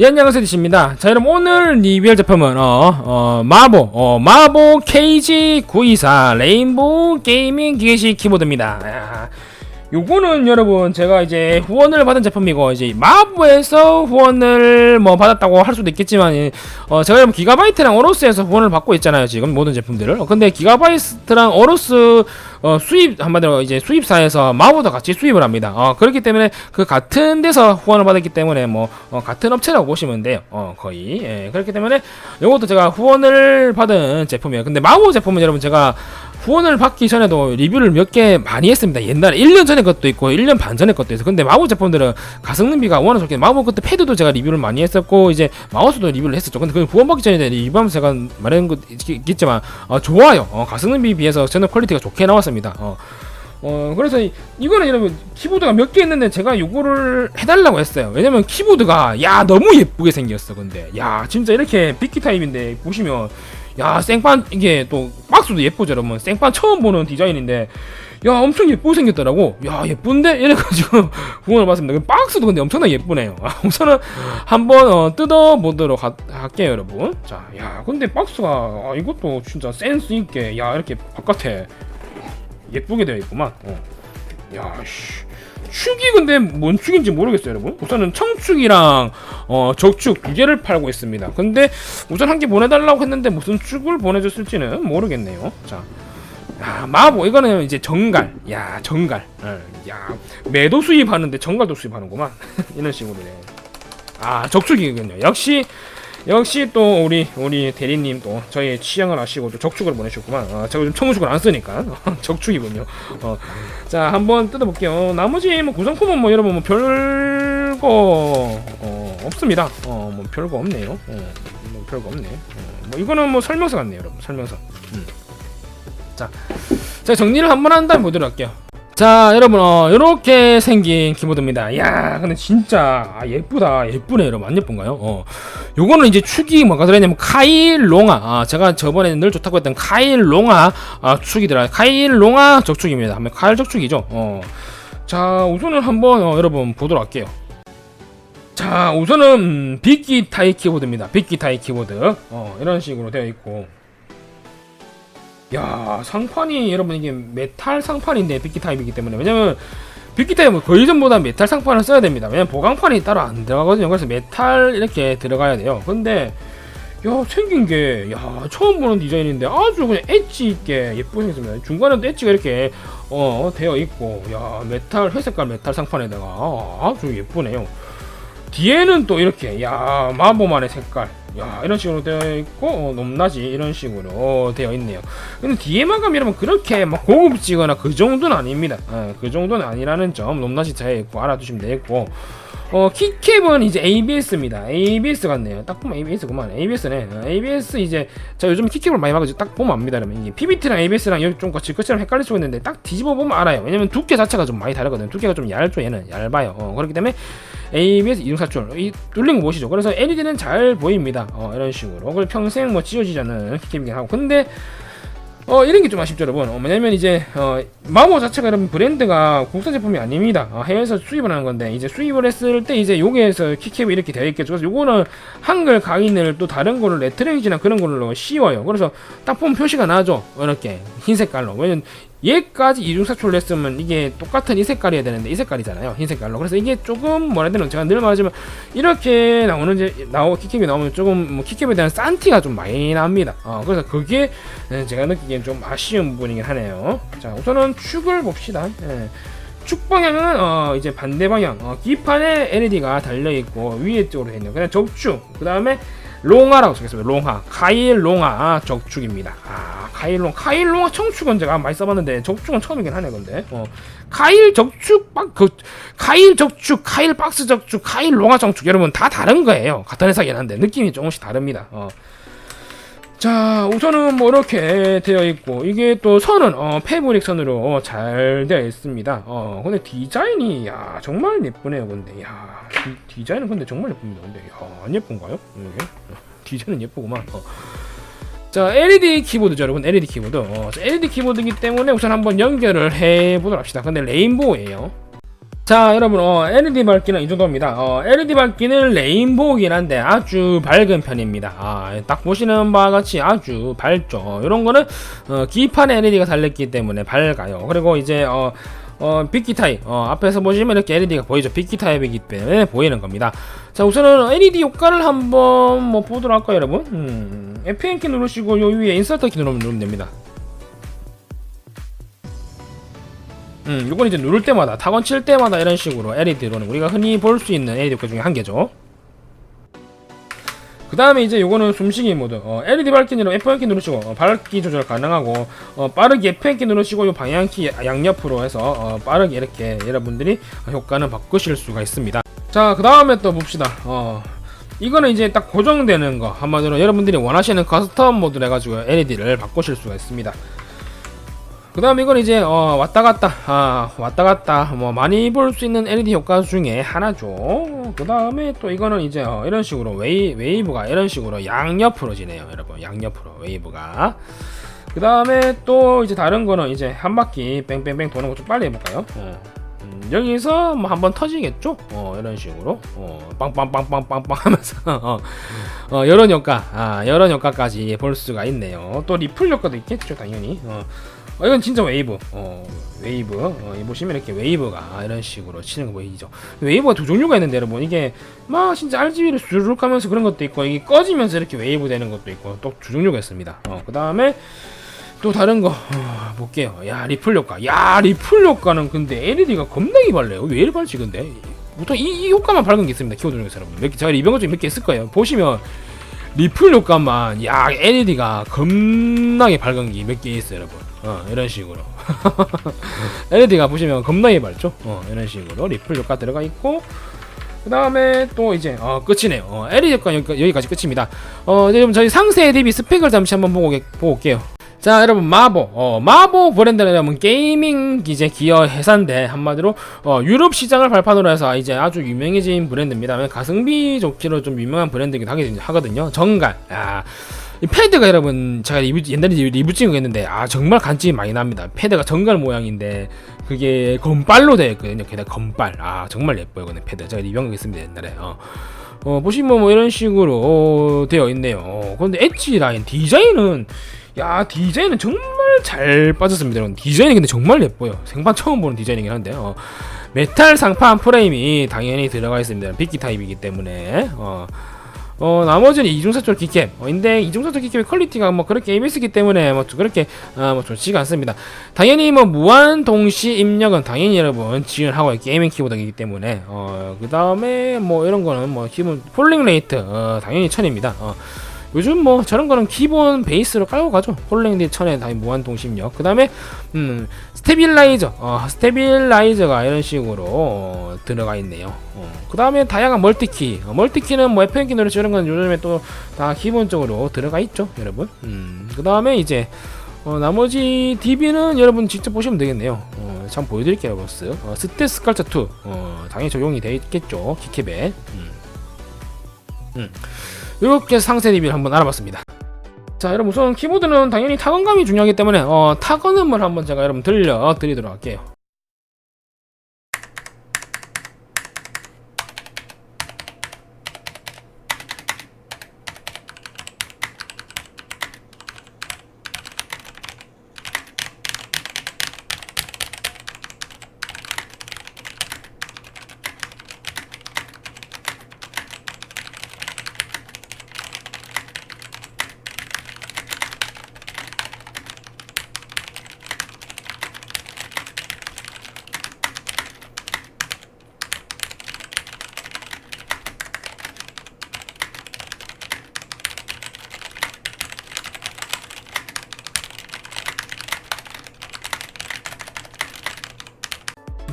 예, 안녕하세요, 디시입니다. 자, 여러분, 오늘 리뷰할 제품은, 어, 어, 마보, 어, 마보 KG924 레인보우 게이밍 기계식 키보드입니다. 야, 요거는 여러분, 제가 이제 후원을 받은 제품이고, 이제 마보에서 후원을 뭐 받았다고 할 수도 있겠지만, 어, 제가 여러분, 기가바이트랑 오로스에서 후원을 받고 있잖아요, 지금 모든 제품들을. 어, 근데 기가바이트랑 오로스 어, 수입 한마디로 이제 수입사에서 마보도 같이 수입을 합니다. 어, 그렇기 때문에 그 같은 데서 후원을 받았기 때문에 뭐 어, 같은 업체라고 보시면 돼요. 어, 거의 예, 그렇기 때문에 이것도 제가 후원을 받은 제품이에요. 근데 마보 제품은 여러분 제가 후원을 받기 전에도 리뷰를 몇 개 많이 했습니다. 옛날에 1년 전에 것도 있고 1년 반 전에 것도 있어. 근데 마보 제품들은 가성비가 워낙 좋게 마보 그때 패드도 제가 리뷰를 많이 했었고 이제 마우스도 리뷰를 했었죠. 근데 그 후원 받기 전에 리뷰하면서 제가 말한 거 있겠지만 어, 좋아요. 어, 가성비 비해서 저는 퀄리티가 좋게 나왔습니다. 어. 어 그래서 이- 이거는 여러분 키보드가 몇 개 있는데 제가 요거를 해달라고 했어요 왜냐면 키보드가 야 너무 예쁘게 생겼어 근데 야 진짜 이렇게 빅키 타입인데 보시면 야 생판 이게 또 박스도 예쁘죠 여러분? 생판 처음 보는 디자인인데 야 엄청 예쁘게 생겼더라고. 야 예쁜데? 이래가지고 후원을 받습니다. 그 박스도 근데 엄청나게 예쁘네요. 아, 우선은 한번 어, 뜯어보도록 하- 할게요 여러분. 자야 근데 박스가 아, 이것도 진짜 센스 있게 야 이렇게 바깥에 예쁘게 되어 있구만. 어. 야 씨. 축이 근데 뭔 축인지 모르겠어요 여러분. 우선은 청축이랑 어, 적축 두 개를 팔고 있습니다. 근데 우선 한 개 보내달라고 했는데 무슨 축을 보내줬을지는 모르겠네요. 자 야, 마보 이거는 이제 정갈. 야 정갈. 어, 야 매도 수입하는데 정갈도 수입하는구만. 이런 식으로 네. 아 적축이군요. 역시 역시 또 우리 우리 대리님 또 저희의 취향을 아시고 또 적축을 보내셨구만. 아, 제가 요즘 청축을 안 쓰니까. 적축이군요. 어, 자 한번 뜯어볼게요. 나머지 뭐 구성품은 뭐 여러분 뭐 별거 어, 없습니다. 어 뭐 별거 없네요. 어, 뭐 별거 없네. 어, 뭐 이거는 뭐 설명서 같네요 여러분. 설명서. 음. 자, 자 정리를 한번 한 다음에 보도록 할게요. 자, 여러분, 어, 요렇게 생긴 키보드입니다. 야, 근데 진짜, 아, 예쁘다. 예쁘네, 여러분. 안 예쁜가요? 어. 요거는 이제 축이 뭐가 들어있냐면, 카일 롱아. 아, 제가 저번에 늘 좋다고 했던 카일 롱아, 아, 축이 들어요. 카일 롱아 적축입니다. 한번 카일 적축이죠. 어. 자, 우선은 한번, 어, 여러분, 보도록 할게요. 자, 우선은, 음, 빅기 타이 키보드입니다. 빅기 타이 키보드. 어, 이런 식으로 되어 있고. 야 상판이 여러분 이게 메탈 상판인데 빅기 타입이기 때문에. 왜냐면 빅기 타입은 거의 전보다 메탈 상판을 써야 됩니다. 왜냐면 보강판이 따로 안 들어가거든요. 그래서 메탈 이렇게 들어가야 돼요. 근데 야 생긴 게 야 처음 보는 디자인인데 아주 그냥 엣지 있게 예쁘게 생겼습니다. 중간에도 엣지가 이렇게 어 되어 있고 야 메탈 회색깔 메탈 상판에다가 아, 아주 예쁘네요. 뒤에는 또 이렇게 야 마보만의 색깔 야 이런 식으로 되어 있고 어, 높낮이 이런 식으로 어, 되어 있네요. 근데 뒤에만 가면 그렇게 막 고급지거나 그 정도는 아닙니다. 어, 그 정도는 아니라는 점 높낮이 되어 있고 알아두시면 되겠고. 어 키캡은 이제 ABS입니다. ABS 같네요. 딱 보면 ABS구만. ABS네. 어, ABS 이제 자 요즘 키캡을 많이 막아서 딱 보면 압니다 여러분. 이게 PBT랑 ABS랑 여기 좀 질것처럼 헷갈릴 수가 있는데 딱 뒤집어 보면 알아요. 왜냐면 두께 자체가 좀 많이 다르거든요. 두께가 좀 얇죠 얘는. 얇아요. 어, 그렇기 때문에 ABS 이중사출 이거 보시죠? 그래서 LED는 잘 보입니다. 어, 이런 식으로. 그걸 평생 뭐 지워지지 않는 키캡이긴 하고. 근데 어 이런 게 좀 아쉽죠 여러분. 어, 뭐냐면 이제 어 마모 자체가 여러분 브랜드가 국산 제품이 아닙니다. 어, 해외에서 수입을 하는 건데 이제 수입을 했을 때 이제 여기에서 키캡이 이렇게 되어 있겠죠. 그래서 요거는 한글 강인을 또 다른 거를 레트레이지나 그런 걸로 씌워요. 그래서 딱 보면 표시가 나죠. 이렇게. 흰 색깔로. 왜냐면 얘까지 이중사출을 했으면 이게 똑같은 이 색깔이어야 되는데 이 색깔이잖아요. 흰 색깔로. 그래서 이게 조금 뭐라 해야 되나? 제가 늘 말하지만 이렇게 나오는 나오 키캡이 나오면 조금 뭐 키캡에 대한 산티가 좀 많이 납니다. 어, 그래서 그게 네, 제가 느끼기엔 좀 아쉬운 부분이긴 하네요. 자 우선은 축을 봅시다. 예. 축 방향은 어, 이제 반대 방향. 어, 기판에 LED가 달려 있고 위에 쪽으로 되어 있네요 그냥 적축. 그 다음에 롱아라고 적혔습니다. 롱아. 카일 롱아. 적축입니다. 아 카일 롱. 카일 롱아 청축은 제가 많이 써봤는데 적축은 처음이긴 하네 근데. 어, 카일 적축 박그 카일 적축 카일 박스 적축 카일 롱아 정축 여러분 다 다른 거예요. 같은 회사긴 한데 느낌이 조금씩 다릅니다. 어. 자 우선은 뭐 이렇게 되어 있고 이게 또 선은 어, 패브릭 선으로 잘 되어 있습니다. 어 근데 디자인이 야 정말 예쁘네요 근데. 야 디, 자인은 근데 정말 예쁩니다 근데. 야 안 예쁜가요? 이게 어, 디자인은 예쁘구만. 어. 자 LED 키보드죠 여러분. LED 키보드. 어, 자, LED 키보드이기 때문에 우선 한번 연결을 해 보도록 합시다. 근데 레인보우예요. 자 여러분 어, LED 밝기는 이 정도입니다. 어, LED 밝기는 레인보우긴 한데 아주 밝은 편입니다. 아, 딱 보시는 바와 같이 아주 밝죠. 어, 이런 거는 어, 기판 LED가 달렸기 때문에 밝아요. 그리고 이제 어, 어, 빅키 타입. 어, 앞에서 보시면 이렇게 LED가 보이죠? 빅키 타입이기 때문에 보이는 겁니다. 자 우선은 LED 효과를 한번 뭐 보도록 할까요 여러분? 음, F1 키 누르시고 요 위에 인서트 키 누르면, 누르면 됩니다. 음, 요건 이제 누를 때마다 타건 칠 때마다 이런 식으로 LED로는 우리가 흔히 볼 수 있는 LED 효과 중에 한 개죠. 그 다음에 이제 요거는 숨쉬기 모드. 어, LED 밝기는 F1키 누르시고 어, 밝기 조절 가능하고 어, 빠르게 F1키 누르시고 요 방향키 양옆으로 해서 어, 빠르게 이렇게 여러분들이 효과는 바꾸실 수가 있습니다. 자 그 다음에 또 봅시다. 어, 이거는 이제 딱 고정되는 거 한마디로 여러분들이 원하시는 커스텀 모드로 해가지고 LED를 바꾸실 수가 있습니다 그 다음 이건 이제 어, 왔다 갔다. 아, 왔다 갔다. 뭐 많이 볼 수 있는 LED 효과 중에 하나죠. 그 다음에 또 이거는 이제 어, 이런 식으로 웨이, 웨이브가 이런 식으로 양옆으로 지네요 여러분. 양옆으로 웨이브가. 그 다음에 또 이제 다른 거는 이제 한 바퀴 뺑뺑뺑 도는 거 좀 빨리 해볼까요? 어. 음, 여기서 뭐 한번 터지겠죠 어, 이런 식으로 어, 빵빵빵빵빵빵 하면서 어, 어, 이런 효과 아, 이런 효과까지 볼 수가 있네요 또 리플 효과도 있겠죠 당연히 어. 어, 이건 진짜 웨이브. 어, 웨이브. 어, 이 보시면 이렇게 웨이브가 이런 식으로 치는 거 보이죠? 웨이브가 두 종류가 있는데 여러분 이게 막 진짜 RGB를 수르륵 하면서 그런 것도 있고 이게 꺼지면서 이렇게 웨이브 되는 것도 있고 또 두 종류가 있습니다. 어, 그 다음에 또 다른 거 어, 볼게요. 야 리플 효과. 야 리플 효과는 근데 LED가 겁나게 밝네요. 왜 이리 밝지 근데? 보통 이, 이 효과만 밝은 게 있습니다. 키워드 중에서 여러분. 몇 개, 제가 리뷰한 것 중에 몇 개 있을 거예요. 보시면 리플 효과만 야 LED가 겁나게 밝은 게 몇 개 있어요 여러분 어 이런 식으로 LED가 보시면 겁나게 밝죠 어 이런 식으로 리플 효과 들어가 있고 그 다음에 또 이제 어 끝이네요 어, LED 효과 여기, 여기까지 끝입니다 어 이제 여러분 저희 상세 대비 스펙을 잠시 한번 보고, 게- 보고 올게요 자 여러분 마보. 어, 마보 브랜드는 여러분 게이밍 이제 기어 회사인데 한마디로 어, 유럽 시장을 발판으로 해서 이제 아주 유명해진 브랜드입니다. 가성비 좋기로 좀 유명한 브랜드이긴 하거든요, 하거든요. 정갈. 야, 이 패드가 여러분 제가 리뷰, 옛날에 리뷰 찍은 거 했는데 아 정말 간증이 많이 납니다. 패드가 정갈 모양인데 그게 건빨로 되어 있거든요. 게다가 건빨 아 정말 예뻐요 근데 패드. 제가 리뷰한 거 있습니다 옛날에. 어. 어, 보시면 뭐 이런 식으로 어, 되어 있네요. 어, 근데 엣지 라인 디자인은 야 디자인은 정말 잘 빠졌습니다. 디자인이 근데 정말 예뻐요. 생판 처음 보는 디자인이긴 한데 어, 메탈 상판 프레임이 당연히 들어가 있습니다. 빅기 타입이기 때문에 어, 어 나머지는 이중사절 키캡 어, 근데 이중사절 키캡의 퀄리티가 뭐 그렇게 ABS기 때문에 뭐 그렇게 어, 뭐 좋지가 않습니다. 당연히 뭐 무한 동시 입력은 당연히 여러분 지원하고 게이밍 키보드이기 때문에 어 그 다음에 뭐 이런 거는 뭐 기본 폴링 레이트 어, 당연히 천입니다. 어, 요즘 뭐 저런 거는 기본 베이스로 깔고 가죠. 폴링디 천에 다 무한 동시입력. 그 다음에 음 스테빌라이저. 어, 스테빌라이저가 이런 식으로 어, 들어가 있네요. 어, 그 다음에 다양한 멀티키. 어, 멀티키는 뭐 FN키 노래 이런 건 요즘에 또 다 기본적으로 들어가 있죠 여러분. 음, 그 다음에 이제 어, 나머지 DB는 여러분 직접 보시면 되겠네요. 어, 참 보여드릴게요 버스 어, 스테스 깔차 2 어, 당연히 적용이 되어 있겠죠 키캡에 음. 음. 이렇게 상세 DB를 한번 알아봤습니다. 자 여러분 우선 키보드는 당연히 타건감이 중요하기 때문에 어, 타건음을 한번 제가 여러분 들려드리도록 할게요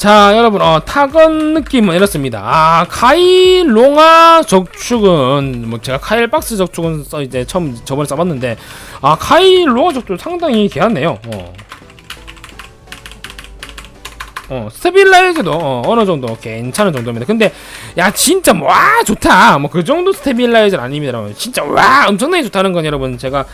자 여러분 어, 타건 느낌은 이렇습니다. 아 카일 롱아 적축은 뭐 제가 카일 박스 적축은 써 이제 처음 저번에 써봤는데 아 카일 롱아 적축 상당히 괜찮네요. 어. 어 스테빌라이저도 어, 어느 정도 괜찮은 정도입니다. 근데 야 진짜 뭐, 와 좋다! 뭐 그 정도 스테빌라이저는 아닙니다 진짜 와 엄청나게 좋다는 건 여러분 제가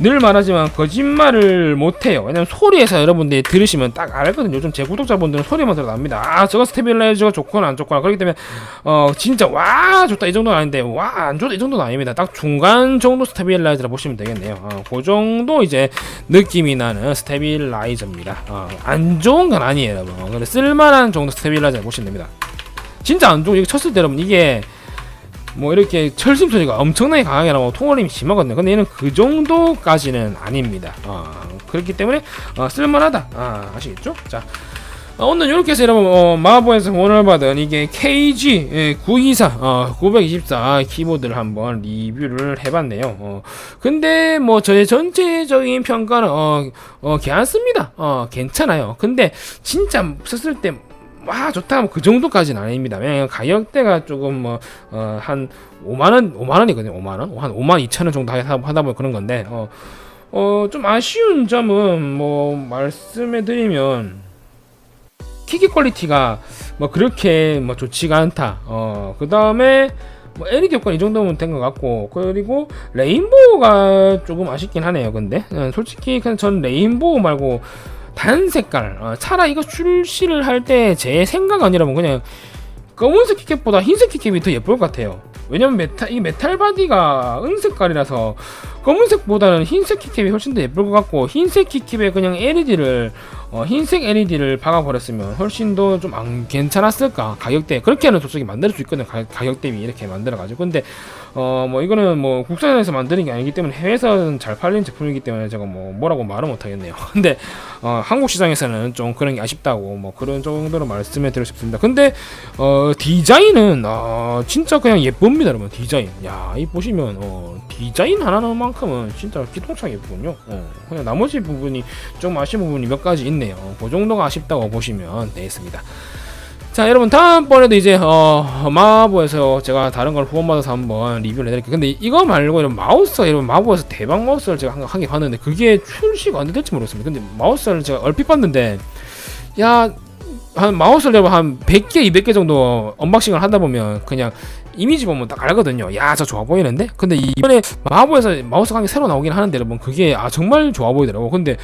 늘 말하지만 거짓말을 못해요. 왜냐면 소리에서 여러분들이 들으시면 딱 알거든요. 요즘 제 구독자분들은 소리만 들어도 압니다. 아 저거 스테빌라이저가 좋거나 안 좋거나 그렇기 때문에 어 진짜 와 좋다 이 정도는 아닌데 와 안 좋다 이 정도는 아닙니다. 딱 중간 정도 스테빌라이저라 보시면 되겠네요. 어, 그 정도 이제 느낌이 나는 스테빌라이저입니다. 어, 안 좋은 건 아니에요, 여러분. 어, 근데 쓸만한 정도 스테빌라이저 보시면 됩니다. 진짜 안 좋고 이거 쳤을 때 여러분 이게 뭐 이렇게 철심 소리가 엄청나게 강하게 나고 통얼림이 심하거든요. 근데 얘는 그 정도까지는 아닙니다. 어, 그렇기 때문에 어, 쓸만하다. 아, 아시겠죠? 자. 어, 오늘 이렇게 해서 여러분 어, 마보에서 원을 받은 이게 KG 예, 924 어, 924 키보드를 한번 리뷰를 해봤네요. 어, 근데 뭐 저의 전체적인 평가는 어, 어 괜찮습니다. 어 괜찮아요. 근데 진짜 썼을 때 와 좋다 뭐 그 정도까지는 아닙니다. 왜냐면 가격대가 조금 뭐한 5만 원 5만 원이거든요. 5만 원, 한 5만 2천 원 정도 하다, 보면 그런 건데 어, 어, 좀 아쉬운 점은 뭐 말씀해 드리면 키기 퀄리티가 뭐 그렇게 뭐 좋지가 않다. 어, 그 다음에 뭐 LED 효과 이 정도면 된 것 같고 그리고 레인보우가 조금 아쉽긴 하네요. 근데 어, 솔직히 그냥 전 레인보우 말고 단 색깔 어, 차라리 이거 출시를 할 때 제 생각 아니라면 그냥 검은색 키캡보다 흰색 키캡이 더 예쁠 것 같아요. 왜냐면 메탈 이 메탈 바디가 은색깔이라서 검은색보다는 흰색 키캡이 훨씬 더 예쁠 것 같고 흰색 키캡에 그냥 LED를 어, 흰색 LED를 박아버렸으면 훨씬 더 좀 안 괜찮았을까? 가격대 그렇게는 솔직히 만들 수 있거든요 가, 가격 대비 이렇게 만들어가지고. 근데 어 뭐 이거는 뭐 국산에서 만드는 게 아니기 때문에 해외에서는 잘 팔리는 제품이기 때문에 제가 뭐 뭐라고 말은 못하겠네요. 근데 어, 한국 시장에서는 좀 그런 게 아쉽다고 뭐 그런 정도로 말씀해 드리고 싶습니다. 근데 어 디자인은 어 진짜 그냥 예쁩니다 여러분. 디자인. 야이 보시면 어 디자인 하나만큼 은 진짜 기통차게 예쁘군요. 어 그냥 나머지 부분이 좀 아쉬운 부분이 몇 가지 있네요. 그 정도가 아쉽다고 보시면 되겠습니다. 자 여러분 다음번에도 이제 어 마보에서 제가 다른 걸 후원받아서 한번 리뷰를 해드릴게요. 근데 이거 말고 이런 마우스 여러분 마보에서 대박 마우스를 제가 한개 봤는데 그게 출시가 언제 될지 모르겠습니다. 근데 마우스를 제가 얼핏 봤는데 야 한 마우스를 여러분 한 100개 200개 정도 언박싱을 하다 보면 그냥 이미지 보면 딱 알거든요. 야 저 좋아 보이는데? 근데 이번에 마보에서 마우스 한개 새로 나오긴 하는데 여러분 그게 아 정말 좋아 보이더라고. 근데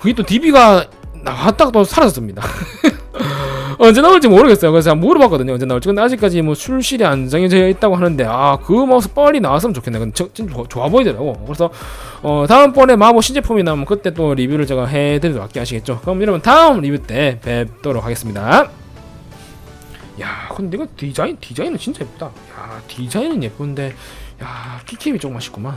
그게 또 DB가 나왔다가 또 사라졌습니다 언제 나올지 모르겠어요. 그래서 물어봤거든요. 언제 나올지. 근데 아직까지 뭐 출시이 안 정해져 있다고 하는데 아 그 마우스 빨리 나왔으면 좋겠네. 근데 저, 진짜 좋아, 보이더라고. 그래서 어 다음번에 마법 신제품이 나오면 그때 또 리뷰를 제가 해드리도록 할게 아시겠죠? 그럼 여러분 다음 리뷰 때 뵙도록 하겠습니다. 야 근데 이거 디자인 디자인은 진짜 예쁘다. 야 디자인은 예쁜데 야 키캡이 조금 아쉽구만.